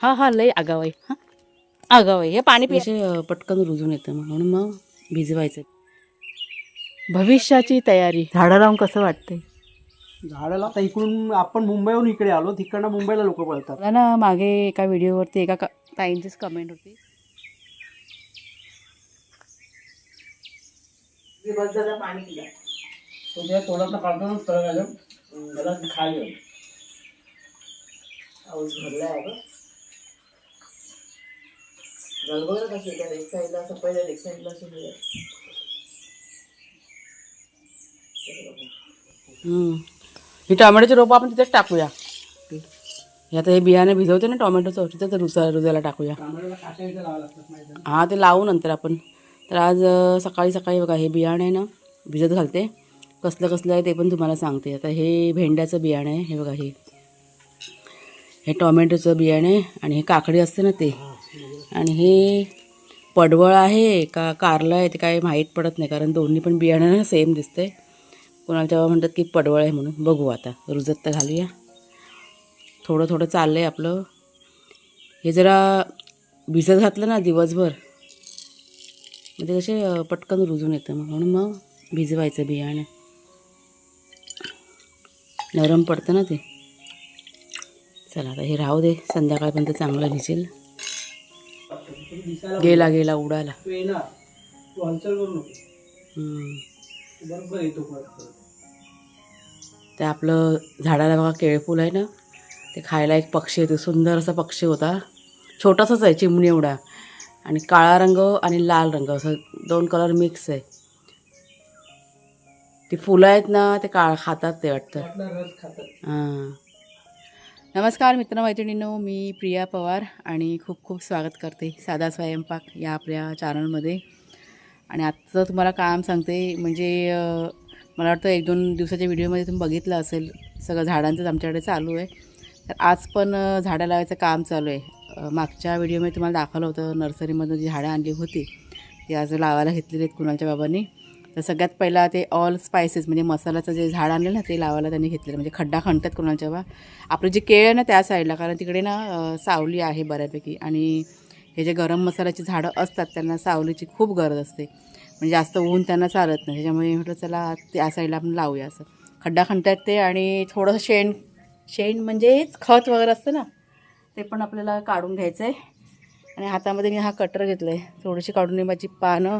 हा हा लय आगाव आहे हा. आगाव आहे हे पाणी पिशे पटकन रुजून येतं मग म्हणून मग भिजवायचं. भविष्याची तयारी. झाडं लावून कसं वाटतंय? झाडाला आता इकडून आपण मुंबईहून इकडे आलो तिकडनं मुंबईला लोक पळतात. मला ना मागे एका व्हिडिओवरती एका क- ताईंचीच कमेंट होती. तुझ्या तोंडातलं काढतो तळ घालून खाली हम्म. ही टोमॅटोची रोपं आपण तिथेच टाकूया. हे आता हे बियाणे भिजवते ना टोमॅटोचं तिथेच रुसा रुजायला टाकूया. हा ते लावू नंतर आपण. तर आज सकाळी सकाळी बघा हे बियाणं आहे ना भिजत घालते. कसलं कसलं आहे ते पण तुम्हाला सांगते. आता हे भेंड्याचं बियाणं आहे हे बघा हे. हे टोमॅटोचं बियाणं आहे आणि हे काकडी असते ना ते. आणि हे पडवळ आहे का कारलं आहे ते काय माहीत पडत नाही कारण दोन्ही पण बियाणं ना सेम दिसते कोणाला जेव्हा म्हणतात की पडवळ आहे म्हणून. बघू आता रुजत तर घालूया. थोडं थोडं चाललं आहे आपलं. हे जरा भिजत घातलं ना दिवसभर. म्हणजे कसे पटकन रुजून येतं मग. म्हणून मग भिजवायचं बियाणं. नरम पडतं ना ते. चला आता हे राहू दे. संध्याकाळपर्यंत चांगलं भिजेल. दिसायला गेला गेला उडाला. तू येणार तू हलचल करू नको हम्म. तू बरोबर येतो परत परत. ते आपलं झाडाला बघा केळफूल आहे ना ते खायला एक पक्षी येतो सुंदर असा पक्षी होता. छोटासाच आहे चिमणी एवढा. आणि काळा रंग आणि लाल रंग असं दोन कलर मिक्स आहे. ती फुलं आहेत ना ते काळ खातात ते वाटतं. त्यातला रस खातात. हां. नमस्कार मित्रमैत्रिणींनो मी प्रिया पवार आणि खूप खूप स्वागत करते साधा स्वयंपाक या आपल्या चॅनलमध्ये आणि आत्ताचं तुम्हाला काम सांगते म्हणजे मला वाटतं एक दोन दिवसाच्या व्हिडिओमध्ये तुम्ही बघितलं असेल सगळं झाडांचंच आमच्याकडे चालू आहे. तर आज पण झाडं लावायचं काम चालू आहे. मागच्या व्हिडिओमध्ये तुम्हाला दाखवलं होतं नर्सरीमधून जी झाडं आणली होती ती आज लावायला घेतलेली आहेत कुणालच्या बाबांनी. तर सगळ्यात पहिला ते ऑल स्पायसेस म्हणजे मसाल्याचं जे झाड आणलं ना ते लावायला त्यांनी घेतलेलं. म्हणजे खड्डा खणतात कोणाला बा आपलं जे केळ आहे ना त्या साईडला कारण तिकडे ना सावली आहे बऱ्यापैकी. आणि हे जे गरम मसाल्याची झाडं असतात त्यांना सावलीची खूप गरज असते. म्हणजे जास्त ऊन त्यांना चालत नाही. त्याच्यामुळे म्हटलं चला त्या साईडला आपण लावूया असं. खड्डा खणतात ते आणि थोडंसं शेण शेण म्हणजेच खत वगैरे असतं ना ते पण आपल्याला काढून घ्यायचं आहे आणि हातामध्ये मी हा कटर घेतला आहे थोडीशी काढून लिंबाची पानं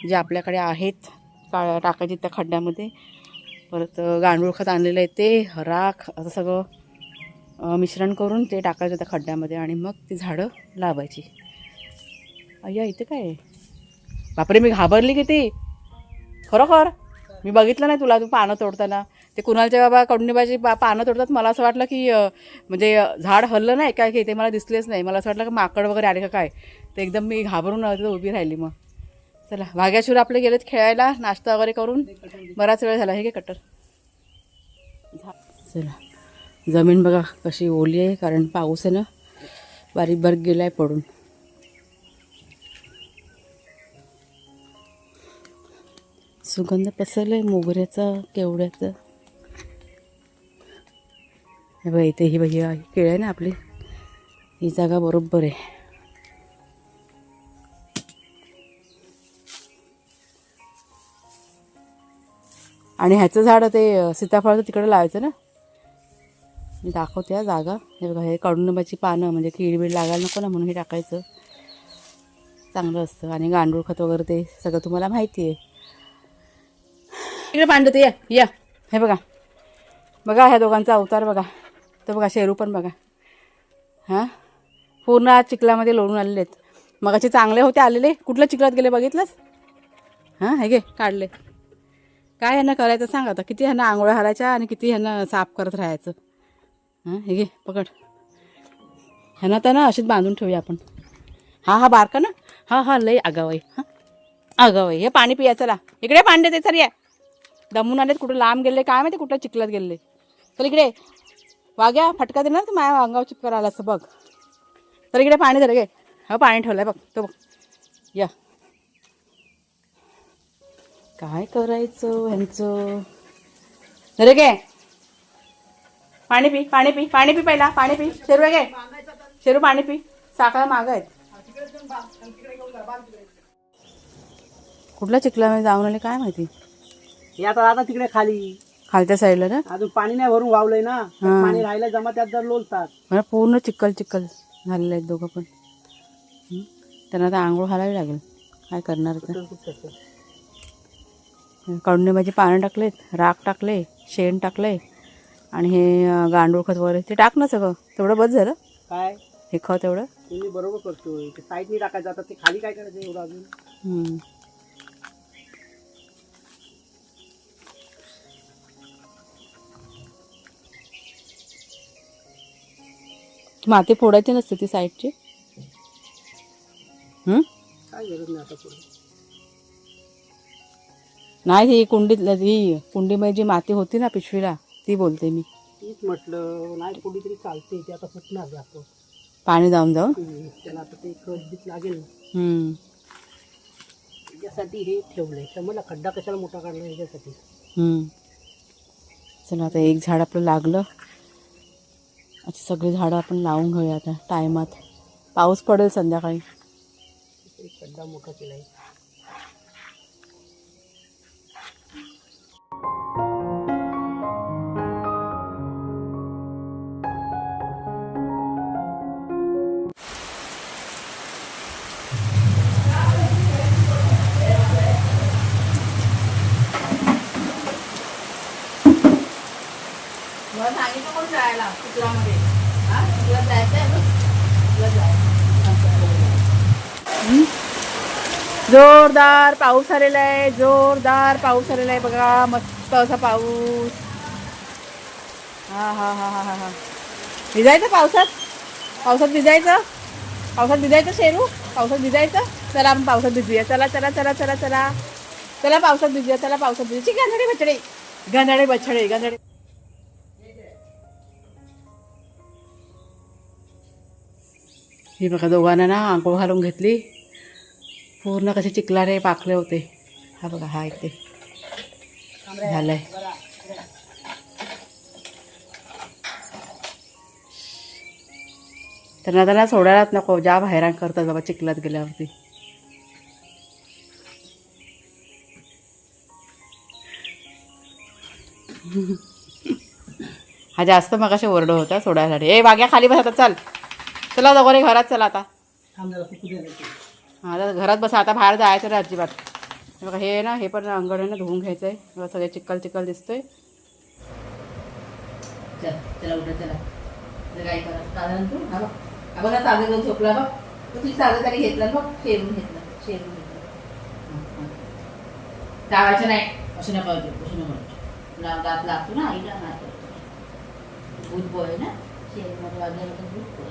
जे आपल्याकडे आहेत का टाकायची त्या खड्ड्यामध्ये. परत गांडूळ खत आणलेलं आहे ते राख असं सगळं मिश्रण करून ते टाकायचं त्या खड्ड्यामध्ये आणि मग ती झाडं लावायची. अय्या इथे काय बापरे मी घाबरली किती? खरोखर? मी बघितलं नाही तुला तू पानं तोडताना. ते कुणालच्या बाबा कडुनिबाची पा पानं तोडतात मला असं वाटलं की म्हणजे झाड हल्लं नाही काय की ते मला दिसलेच नाही. मला असं वाटलं की माकड वगैरे आले का काय? ते एकदम मी घाबरून तिथं उभी राहिली मग. चला भाग्याशूर आपले गेलेत खेळायला नाश्ता वगैरे करून. बराच वेळ झाला हे घे कटर चला जमीन बघा कशी ओली आहे कारण पाऊस आहे ना बारीक बारीक गेला आहे पडून. सुगंध पसरला आहे मोगऱ्याचा केवड्याचा हे बघा इथे ही बघा केळ आहे ना आपली. ही जागा बरोबर आहे. आणि ह्याचं झाड ते सीताफळाचं तिकडे लावायचं ना? मी दाखवते हा जागा. हे बघा हे कडुनिंबाची पानं म्हणजे कीड बीड लागायला नको ना म्हणून हे टाकायचं. चांगलं असतं. आणि गांडूळ खत वगैरे ते सगळं तुम्हाला माहिती आहे. इकडे पांडू ते या या. हे बघा. बघा ह्या दोघांचा अवतार बघा. तर बघा शेरू पण बघा. हां? पूर्ण आज चिखलामध्ये लोळून आलेले आहेत. मगाचे चांगले होते आलेले. कुठल्या चिखलात गेले बघितलंच हां हे घे काढले. काय ह्यांना करायचं सांग आता. किती ह्यांना आंघोळ्या घालायच्या आणि किती ह्यांना साफ करत राहायचं. हां हे घे पकड. ह्यांना तर ना अशीच बांधून ठेवूया आपण. हा हा बारका ना? हा हा लय आगावाई. हां आगावाई. हे पाणी पिया चला. इकडे पांडे ते सर या. दमून आलेत कुठं लांब गेले काय माहिती कुठं चिखलात गेले. तर इकडे. वाग्या फटका देणार तर माझ्या अंगावर चिपकर आला असं बघ. तर इकडे पाणी धर गे हा पाणी ठेवलं आहे बघ तो बघ. या. काय करायचं ह्यांचं? अरे गे. पाणी पी पाणी पी पाणी पी पहिला पाणी पी. शेरवे गे. शेरू पाणी पी. साखळा माग आहेत. कुठल्या चिखलामध्ये जाऊन आले काय माहिती? हे आता आता तिकडे खाली. खालच्या साईडला ना? अजून पाणी नाही भरून वावलंय ना. तर हा. पाणी राहिलं जमा त्यात जर लोलतात मला पूर्ण चिखल चिखल झालेले आहेत दोघं पण. हं? त्यांना आता आंघोळ घालावी लागेल. काय करणार आता कडुनिंबाची पानं टाकलेत राख टाकले शेण टाकले आणि हे गांडूळ खत वगैरे ते टाक ना सगळं. तेवढं बस झालं. काय? हे खत एवढं. तुम्ही बरोबर करतोय ते साईडनी टाकायचं आता ते खाली काय करायचं एवढं अजून. माती फोडायची नसते ती साईडची? काय गरज नाही आता पुढे नाही ही कुंडीत ही कुंडीमध्ये जी माती होती ना पिशवीला ती बोलते मी. तीच म्हटलं नाही कुठे तरी चालते ते आता फुटणार जातो पाणी जाऊन जाऊन त्याला आता ते खत बीत लागेल. ना हं. त्याच्यासाठी हे ठेवलंय. समजला खड्डा कशाला मोठा काढला ह्याच्यासाठी हं. चला आता एक झाड आपलं लागलं. आता सगळी झाडं आपण लावून घेऊया आता टायमात. पाऊस पडेल संध्याकाळी. एक खड्डा मोठा केलाय. मला सांगितलं कोण जायला चिखलामध्ये हा चिखलात जायचं आहे चिखलात जायचं जोरदार पाऊस आलेला आहे जोरदार पाऊस आलेला आहे बघा मस्त असा पाऊस. हा हा हा हा हा हा. भिजायचं पावसात? पावसात भिजायचं? पावसात भिजायचं शेरू? पावसात भिजायचं? चला आपण पावसात भिजूया. चला चला चला चला चला. चला पावसात भिजूया चला पावसात भिजूया. ची बछडे? गंधाडे बछडे गंधाडे. ही बघा दोघांना ना आंघोळ घालून घेतली. पूर्ण कसे चिखलाने पाकले होते. हा बघा हा इथे झालंय. त्यांना त्यांना सोडायलाच नको ज्या हैराण करतात बाबा चिखलात गेल्यावरती. हा जास्त मग असे ओरड होता सोडायसाठी. ए बाग्या खाली बसतात चल. चला दोघे घरात चला आता. हा आता घरात बसा आता बाहेर जायचं नाही अजिबात. हे बघा हे ना हे पण अंगण आहे ना धुवून घ्यायचं आहे बघा सगळे चिक्कल चिक्कल दिसतोय. चल चला उठा चला. आता काय करा? साधारण तू हा बघ. बघा चादर घेऊन झोपला बघ. तू तुझी चादर तरी घेतला बघ शेरून घेतला शेरून घेतला. नाही. असं नका असं नका वाटू. लाव दात लागतो ना आईला नाही करतो. बोय ना? बोय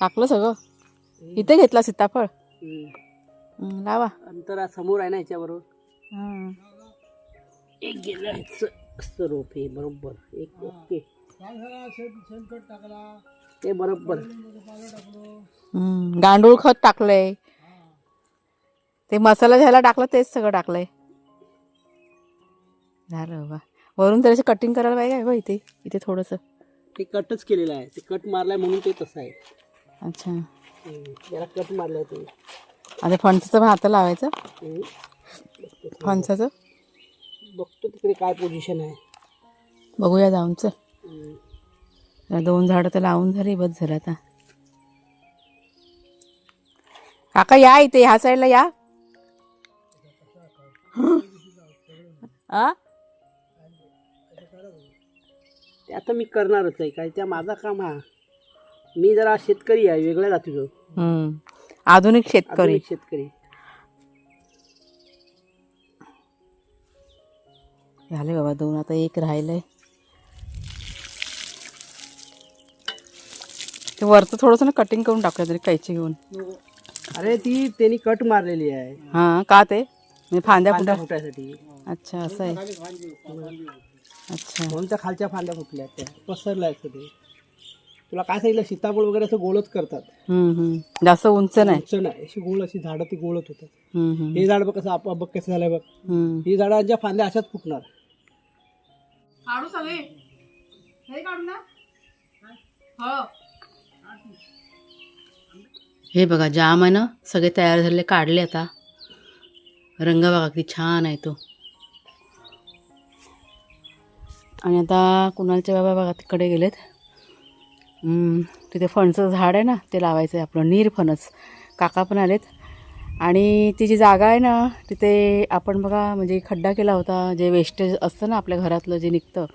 टाकलं सगळं? इथे घेतला सीताफळ? हम्म. हं, लावा. अंतरा समोर आहे ना ह्याच्याबरोबर एक गेलं ह्याचं रोप हे बरोबर. एक ओके. ते बरोबर. हं, गांडूळ खत टाकलंय. ते मसाला घ्यायला टाकलं तेच सगळं टाकलंय. झालं बाबा. वरून तर कटिंग करायला पाहिजे का इथे. इथे थोडंसं. ते कटच केलेलं आहे. ते कट मारलाय म्हणून ते तसं आहे. अच्छा. त्याला कट मारलाय ते आता फणसाचं पण हाता लावायचं. फणसाचं? बघतो तिकडे काय पोझिशन आहे. बघूया जाऊनच हम्म. दोन झाडं तर लावून झाली बस झालं आता. काका या इथे ह्या साईडला या. आता मी करणारच आहे काय त्या माझा काम हा. मी जरा शेतकरी आहे वेगळ्या जातीचो. हम्म. आधुनिक शेतकरी. आधुनिक शेतकरी. झाले बाबा दोन आता एक राहिलंय. ते वरचं थोडंसं ना कटिंग करून टाकूया तरी कैची घेऊन. अरे ती त्यांनी कट मारलेली आहे. हां का ते? म्हणजे फांद्या फांद्या फुट्या फुटायसाठी. अच्छा असं आहे. अच्छा. म्हणून त्या खालच्या फांद्या फुटल्या त्या. पसरल्या तुला काय सांगितलं? सीताफळ वगैरे असं गोलच करतात. हम्म, हम्म. जास्त उंच नाही. उंच नाही. अशी गोल अशी झाडं ती गोलत होतात. हम्म, हम्म. हे झाड बघ कसं आप बघ कसं झालंय बघ. हम्म. ही झाडांच्या फांद्या अशाच फुटणार. काढू सगळे? हे काढू ना. हे. बघा जाम आहे ना? सगळे तयार झालेले काढले आता. रंग बघा किती छान आहे तो. आणि आता कुणालचे बाबा बघा तिकडे गेलेत. तिथे फणचं झाड आहे ना ते लावायचं आहे आपलं नीरफणस काका पण आलेत. आणि ती जी जागा आहे ना तिथे आपण बघा म्हणजे खड्डा केला होता जे वेस्टेज असतं ना आपल्या घरातलं जे निघतं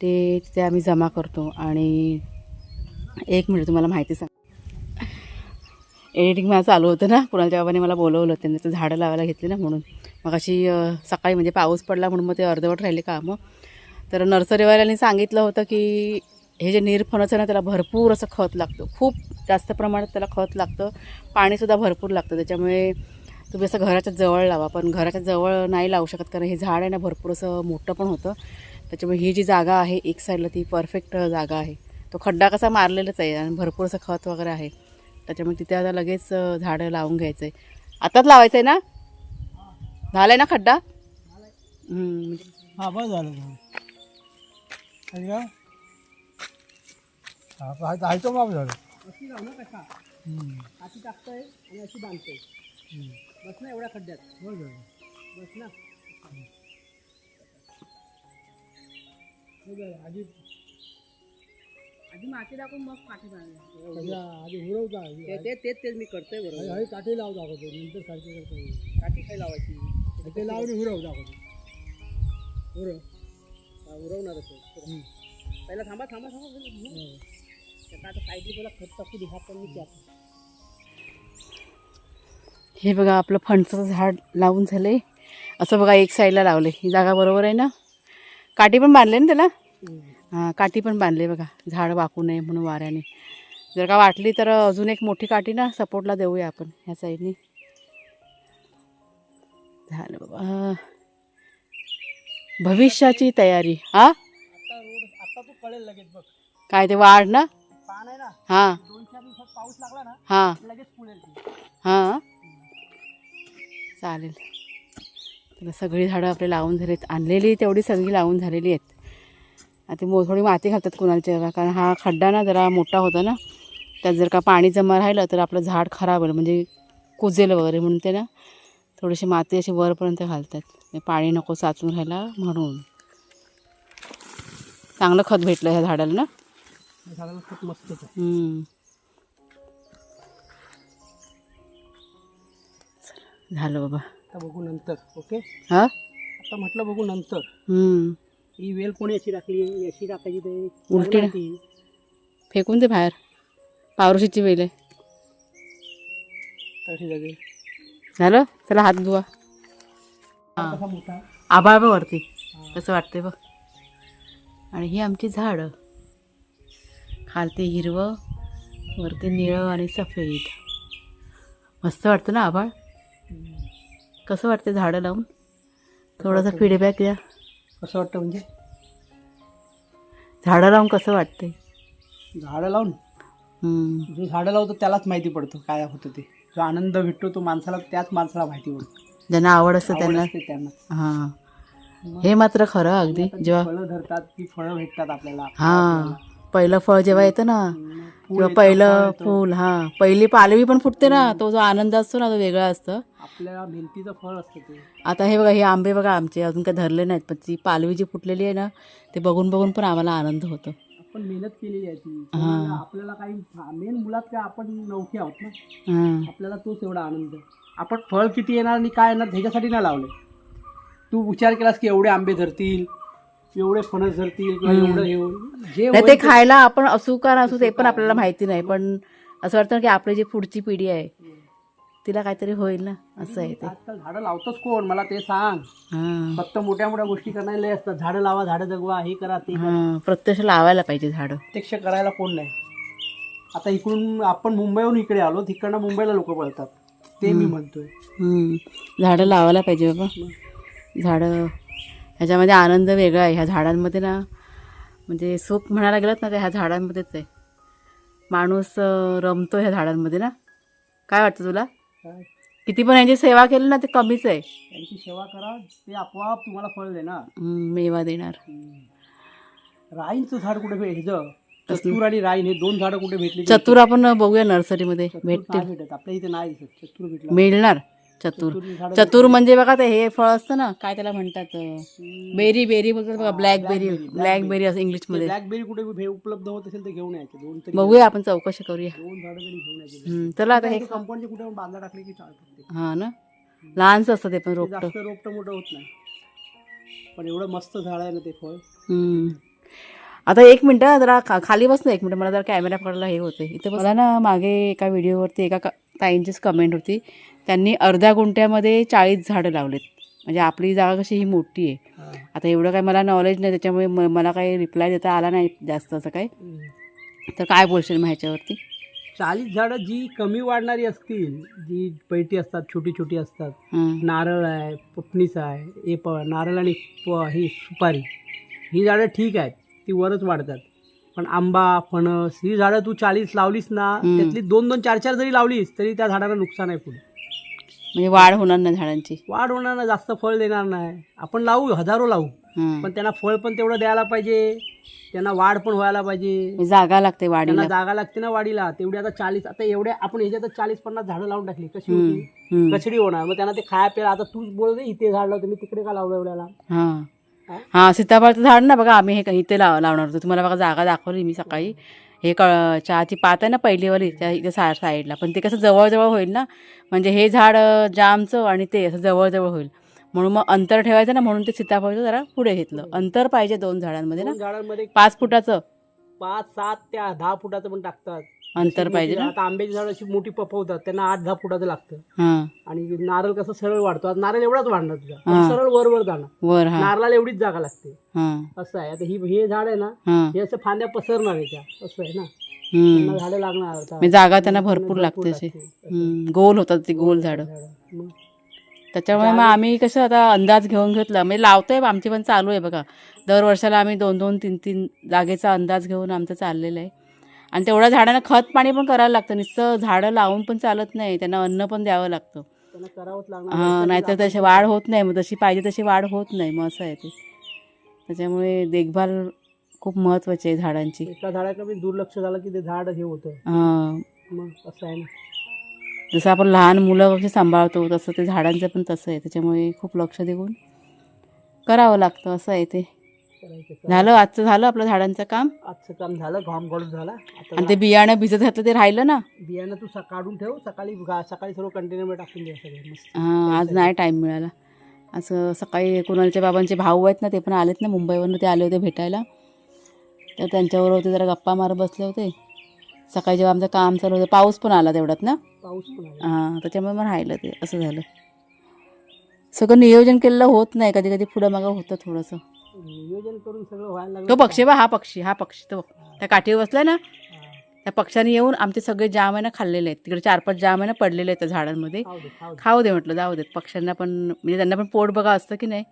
ते तिथे आम्ही जमा करतो. आणि एक मिनिट तुम्हाला माहिती सांग. एडिटिंग मला चालू होतं ना कुणाच्या बाबाने मला बोलवलं त्यांनी तर झाडं लावायला घेतली ना म्हणून. मग अशी सकाळी म्हणजे पाऊस पडला म्हणून मग ते अर्धवट राहिले कामं. तर नर्सरीवाल्यांनी सांगितलं होतं की हे जे निरफणस आहे ना त्याला भरपूर असं खत लागतं. खूप जास्त प्रमाणात त्याला खत लागतं. पाणीसुद्धा भरपूर लागतं. त्याच्यामुळे तुम्ही असं घराच्या जवळ लावा. पण घराच्या जवळ नाही लावू शकत कारण हे झाड आहे ना भरपूर असं मोठं पण होतं. त्याच्यामुळे ही जी जागा आहे एक साईडला ती परफेक्ट जागा आहे. तो खड्डा कसा मारलेलाच आहे आणि भरपूर असं खत वगैरे आहे. त्याच्यामुळे तिथे आता लगेच झाडं लावून घ्यायचं आहे आताच लावायचं आहे ना? झालं आहे ना खड्डा? हा बस झालं जायचं माप झालं. अशी लाव ना कसा हाती टाकतोय आणि अशी बांधतोय. बस ना एवढ्या खड्ड्यात. बस ना. आधी आधी माती टाकून मग काठी बांधली. आधी हुरवता ते- ते तेच तेच मी करतोय बरोबर. काठी लाव दाखवतो नंतर सारखे करतो. काठी काय लावायची? ते लावून हुरव दाखवतो. हुरव उरवणारच आहे. पहिला थांबा थांबा थांबा. हा बघा आपलं फणसाचं झाड लावून झाले असं बघा एक साईडला लावले ही जागा बरोबर आहे ना? काठी पण बांधले ना त्याला? हां काठी पण बांधली बघा. झाड वाकू नये म्हणून वाऱ्याने. जर का वाटली तर अजून एक मोठी काठी ना सपोर्टला देऊया आपण ह्या साईडने झालं बाबा भविष्याची तयारी हा? काय ते वाढ ना? पान आहे ना हां. दोन चार दिवसात पाऊस लागला ना हां. लगेच ती. हां. चालेल. तर सगळी झाडं आपले लावून झालीत. आणलेली तेवढी सगळी लावून झालेली आहेत. आता मो थोडी माती घालतात कुणालच्या बघा कारण हा खड्डा ना जरा मोठा होता ना त्यात जर का पाणी जमा राहिलं तर आपलं झाड खराब होईल म्हणजे कुजेल वगैरे म्हणून ते ना थोडीशी माती अशी वरपर्यंत घालतात. म्हणजे पाणी नको साचून राहायला म्हणून. चांगलं खत भेटलं ह्या झाडाला ना. झाडाला खूप मस्तच आहे हम्म. झालं बाबा. आता बघू नंतर ओके? हा? आता म्हटलं बघू नंतर. हम्म. ही वेल कोणी अशी टाकली अशी टाकायची ते उलटी. फेकून दे बाहेर. पावरशीची वेल आहे. तशी झालं? चला हात धुवा. आभाळ वरती कसं वाटतंय बघ. आणि ही आमची झाडं. खालती हिरवं वरती निळं आणि सफेद. मस्त वाटतं ना आभाळ? कसं वाटतं झाडं लावून? थोडासा फीडबॅक द्या. कसं वाटतं म्हणजे? झाडं लावून कसं वाटतंय? झाडं लावून. जो झाडं लावतो त्यालाच माहिती पडतं काय होतं ते. जो आनंद भेटतो तो माणसाला त्याच माणसाला माहिती पडतो. ज्यांना आवड असतं त्यांना. त्यांना. हां. हे मात्र खरं अगदी जेव्हा फळं धरतात ती फळं भेटतात आपल्याला. हां. पहिलं फळ जेव्हा येतं ना किंवा पहिलं. फूल हां. पहिली पालवी पण फुटते ना तो जो आनंद असतो ना तो वेगळा असतो. आपल्या मेहनतीचं फळ असतं ते. आता हे बघा हे आंबे बघा आमचे अजून काही धरले नाहीत पण ती पालवी जी फुटलेली आहे ना ते बघून बघून पण आम्हाला आनंद होतो. आपण मेहनत केलेली आहे ती. कोणाला- आपल्याला काही मेन मुलात काय आपण नौखे आहोत ना? हां. आपल्याला तोच एवढा आनंद. आपण फळ किती येणार आणि काय येणार ह्याच्यासाठी नाही लावले. तू विचार केलास की एवढे आंबे धरतील एवढे फणस धरतील किंवा एवढं हे होईल. जे नाही ते होईल खायला आपण असू का नसू ते पण आपल्याला माहिती नाही पण असं वाटतं की आपली जी पुढची पिढी आहे तिला काहीतरी होईल ना असं आहे ते. आजकाल झाडं लावतोच कोण? मला ते सांग. हां. फक्त मोठ्या मोठ्या गोष्टी करणारे लय असतात झाडं लावा झाडं जगवा हे करा ते करा. हां प्रत्यक्ष लावायला पाहिजे झाडं. प्रत्यक्ष करायला कोण नाही. आता इकडून आपण मुंबईहून इकडे आलो तिकडनं मुंबईला लोक पळतात. ते मी म्हणतोय. हम्म. झाडं लावायला पाहिजे बाबा. झाडं ह्याच्यामध्ये आनंद वेगळा आहे. ह्या झाडांमध्ये ना म्हणजे सुख म्हणायला गेलं ना तर ह्या झाडांमध्येच आहे. माणूस रमतो ह्या झाडांमध्ये ना. काय वाटतं तुला? किती पण यांची सेवा केली ना ते कमीच आहे. त्यांची सेवा करा ते आपोआप तुम्हाला फळ देणार. मेवा देणार. राईंचं झाड कुठे भे- ह्याचं? चतूर आणि राईन हे दोन झाडं कुठे भेटली चतुर आपण बघूया नर्सरीमध्ये. नाही भेटत आपल्या इथे नाही दिसत. चतूर भेटला. मिळणार. चतुर. चतुर म्हणजे बघा ते हे फळ असतं ना काय त्याला म्हणतात बेरी बेरी बोलतात बघा ब्लॅकबेरी ब्लॅकबेरी असं इंग्लिशमध्ये ब्लॅकबेरी कुठे उपलब्ध होत असेल तर घेऊन यायचे दोन तरी बघूया आपण चौकशी करूया. दोन झाडं तरी घेऊन यायचे हम्म, चला आता हे कंपाऊंडचे कुठे बांधला टाकले की चालतात. हा ना? लहानच असतं ते पण रोपट. रोपटं मोठं होत नाही. पण एवढं मस्त झाड आहे ना ते फळ. हम्म. आता एक मिनटं जरा खाली बस ना एक मिनटं मला जरा कॅमेरा पकडायला हे होते इथे मला ना मागे एका व्हिडिओवरती एका ताईंचीच कमेंट होती. त्यांनी अर्ध्या गुंठ्यामध्ये चाळीस झाडं लावलेत. म्हणजे आपली जागा कशी ही मोठी आहे. आता एवढं काय मला नॉलेज नाही त्याच्यामुळे म- मला काही रिप्लाय देता आला नाही जास्त असं काय तर काय बोलशील मग ह्याच्यावरती? चाळीस झाडं जी कमी वाढणारी असतील जी पैठी असतात छोटी छोटी असतात नारळ आहे पपणीस आहे हे प नारळ आणि प ही सुपारी ही झाडं ठीक आहेत ती वरच वाढतात. पण आंबा फणस ही झाडं तू चाळीस लावलीस ना हम्म. त्यातली दोन दोन चार चार जरी लावलीस तरी त्या झाडाला नुकसान आहे पुढे. म्हणजे वाढ होणार नाही झाडांची. वाढ होणार ना जास्त फळ देणार नाही. आपण लावू हजारो लावू पण त्यांना फळ पण तेवढं द्यायला पाहिजे त्यांना वाढ पण व्हायला पाहिजे. म्हणजे जागा लागते वाढीला. जागा लागते ना वाढीला. तेवढी आता चाळीस आता एवढ्या आपण ह्याच्यात चाळीस पन्नास झाडं लावून टाकली कशी हम्म, होती? हम्म. कचडी होणार. मग त्यांना ते खाया प्यायला आता तूच बोल रे इथे झाड लावतो मी तिकडे का लावलं एवढ्याला? हां. हा? सीताफळचं झाड ना बघा आम्ही हे इथे लाव लावणार होतो. तुम्हाला बघा जागा दाखवली मी सकाळी. हे क चहाची पात आहे ना पहिलीवाली त्या इथे सा साईडला. पण ते कसं जवळजवळ होईल ना म्हणजे हे झाड जामचं आणि ते असं जवळजवळ होईल. म्हणून मग अंतर ठेवायचं ना म्हणून ते सीताफळचं जरा पुढे घेतलं. अंतर पाहिजे दोन झाडांमध्ये ना. पाच फुटाचं. पाच सात त्या दहा फुटाचं पण टाकतात. अंतर पाहिजे ना? आता आंब्याची झाड अशी मोठी पपवतात त्यांना आठ दहा फुटाचं लागतं. हां. आणि नारळ कसं सरळ वाढतो आता नारळ एवढाच वाढणार तुझा. पण हा. सरळ वर वर जाणार. वर हां. नारळाला एवढीच जागा लागते. हां. असं आहे. आता ही हे झाड आहे ना हां. हे असं फांद्या पसरणार आहे त्या. असं आहे ना? हम्म. त्यांना झाडं लागणार. आता. म्हणजे जागा त्यांना भरपूर लागते अशी. लागते. हम्म, गोल होतात ती गोल झाडं. झाडं. मग त्याच्यामुळे मग आम्ही कसं आता अंदाज घेऊन घेतला. म्हणजे लावतोय आमची पण चालू आहे बघा. दर वर्षाला आम्ही दोन दोन तीन तीन जागेचा अंदाज घेऊन आमचं चाललेलं आहे. आणि तेवढ्या झाडांना खत पाणी पण करायला लागतं. नुसतं झाडं लावून पण चालत नाही. त्यांना अन्न पण द्यावं लागतं. हां नाहीतर तशी वाढ होत नाही. मग जशी पाहिजे तशी वाढ होत नाही. मग असं आहे ते. त्याच्यामुळे देखभाल खूप महत्त्वाची आहे झाडांची. एका झाडाकडे मी दुर्लक्ष झालं की ते झाड हे होतं. हां. मग असं आहे ना. जसं आपण लहान मुलं कशी सांभाळतो तसं ते झाडांचं पण तसं आहे. त्याच्यामुळे खूप लक्ष देऊन करावं लागतं असं आहे ते. झालं आजचं झालं आपलं झाडांचं काम? आजचं काम झालं घाम गळून झाला. आता आणि ते बियाणं भिजत घातलं ते राहिलं ना? बियाणं तू काढून ठेव सकाळी गा- सकाळी सर्व कंटेनरमध्ये टाकून द्या सगळे मस्त. हां आज नाही टाईम मिळाला. असं सकाळी कुणालच्या बाबांचे भाऊ आहेत ना ते पण आलेत ना मुंबईवरून ते आले होते भेटायला. तर त्यांच्याबरोबर ते जरा गप्पा मारत बसले होते. सकाळी जेव्हा आमचं काम चालू होतं पाऊस पण आला तेवढ्यात ना? पाऊस हां त्याच्यामुळे मग राहिलं ते असं झालं. सगळं नियोजन केलेलं होत नाही कधी कधी पुढं मागं होतं थोडंसं. नियोजन करून सगळं व्हायला लागलं. तो पक्षी बा हा पक्षी हा पक्षी तो त्या काठीवर बसलाय ना. त्या पक्षाने येऊन आमचे सगळे जाम आहे ना खाल्लेले आहेत. तिकडे चार पाच जाम आहे ना पडलेले आहेत त्या झाडांमध्ये. खाऊ दे म्हटलं जाऊ देत. पक्ष्यांना पण म्हणजे त्यांना पण पोट बघा असतं की नाही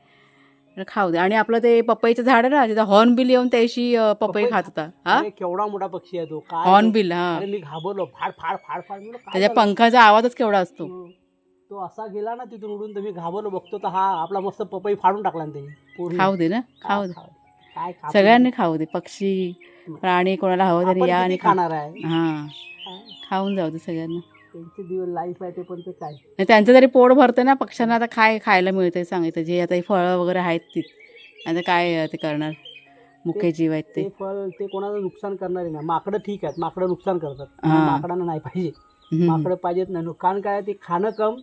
खाऊ दे. आणि आपलं ते पपईचं झाड ना तिथं हॉर्नबिल येऊन त्याशी पपई खात होता हा? केवढा मोठा पक्षी आहे तो. हॉर्नबिल हा. अरे मी घाबरलो. फाड फाड फाड फाड. त्याच्या? पंखाचा आवाजच केवढा असतो. तो असा गेला ना तिथून उडून तर मी घाबरलो. बघतो तर हा आपला मस्त पपई फाडून टाकला ना त्याने. खाऊ दे ना खाऊ दे. काय सगळ्यांनी खाऊ दे. पक्षी प्राणी कोणाला हवं तरी या आणि खाणार आहे? हा. खाऊन जाऊ दे सगळ्यांना. त्यांचे दिवस लाईफ आहे ते पण ते काय? नाही त्यांचं तरी पोट भरतं ना पक्ष्यांना आता काय खायला मिळतंय सांगितलं. जे आता ही फळं वगैरे आहेत ती. आता काय ते करणार? मुख्य जीव आहेत ते. ते फळ ते कोणाचं नुकसान करणार ना. माकडं ठीक आहेत. माकडं नुकसान करतात. हा. माकडांना नाही पाहिजे. हम्म. माकडं पाहिजेत नाही. नुकसान काय ते खाणं कम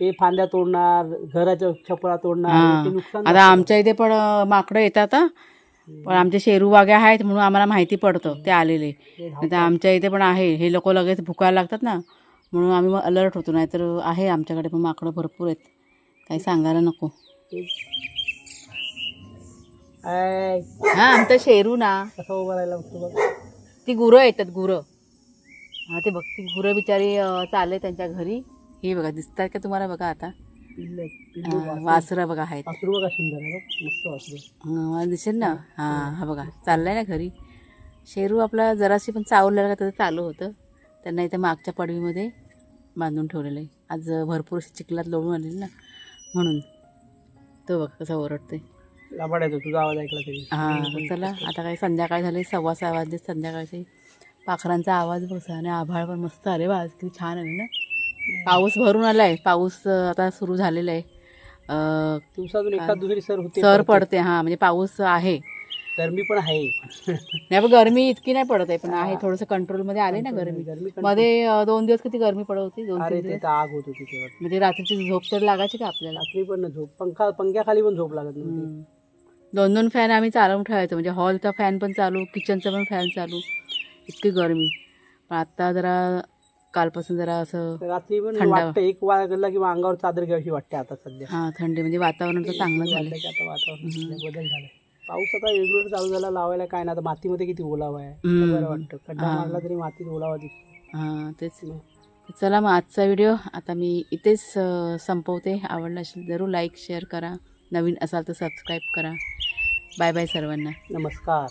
ते फांद्या तोडणार घराच्या छपरा तोडणार हा. नुकसान आता आमच्या इथे पण अं, माकडं येतात हा. पण आमचे शेरू वाघ्या आहेत म्हणून आम्हाला माहिती पडतं ते आलेले. ते आता आमच्या इथे पण आहे. हे लोक लगेच भुकायला लागतात ना. म्हणून आम्ही मग अलर्ट होतो नाहीतर आहे आमच्याकडे पण माकडं भरपूर आहेत. काही सांगायला नको. हा आमचं शेरू ना. कसं उभं राहिला बघतो बघ. ती गुरं येतात गुरं. हा ते बघ ती गुरं बिचारी अं, चालले त्यांच्या घरी. हे बघा दिसतात का तुम्हाला बघा आता? पिल्ले पिल्लू अं, वासरं. बघा आहेत. वासरू बघा सुंदर आहे बघ मस्त वासरू मला दिसेल ना? हां हा बघा चाललाय ना घरी. शेरू आपला जराशी पण चावलेला का त्याचं चालू होतं. त्यांना इथे मागच्या पडवीमध्ये बांधून ठेवलेलं आहे. आज भरपूर चिखलात लोळून आलेली ना म्हणून. तो बघ कसा ओरडते तुझा आवाज ऐकला तरी. हां चला आता काही संध्याकाळ झाली सव्वा सहा वाजले संध्याकाळचे. पाखरांचा आवाज बसा आणि आभाळ पण मस्त आले बा आज किती छान आले ना. पाऊस भरून आलाय पाऊस अं, आता सुरू झालेला आहे. अं, दिवसातून एखाद दुसरी सर होते सर. पडते हां म्हणजे पाऊस आहे. गरमी पण आहे. नाही पण गरमी इतकी नाही पडत आहे पण आहे थोडंसं कंट्रोलमध्ये आले ना गरमी. गरमी मध्ये अं, दोन दिवस किती गरमी पडत होती दोन अरे तीन ते दिवस. तर आग होत होती तेव्हा. म्हणजे रात्रीची झोप तर लागायची का आपल्याला? रात्री पण झोप. पंखा पंख्याखाली पण झोप लागत नव्हती. हम्म. दोन दोन फॅन आम्ही चालवून ठेवायचो. म्हणजे हॉलचा फॅन पण चालू किचनचा पण फॅन चालू. इतकी गरमी. पण आता जरा कालपासून जरा असं तर रात्री पण थंड. वाटतं एक वाजला किंवा अंगावर चादर घ्यावी वाटते आता सध्या. हां थंडी. म्हणजे वातावरण तर चांगलं झालं वाटतं की आता वातावरण बदल झालाय. पाऊस आता रेग्युलर चालू झाला लावायला काय ना आता मातीमध्ये किती ओलावा आहे. बरं वाटतं. खड्डा. मारला तरी मातीत ओलावा दिसतो. हां तेच. चला मग आजचा व्हिडिओ. आता मी इथेच संपवते. आवडला असेल जरूर लाईक शेअर करा. नवीन असाल तर सबस्क्राईब करा. बाय बाय सर्वांना. नमस्कार.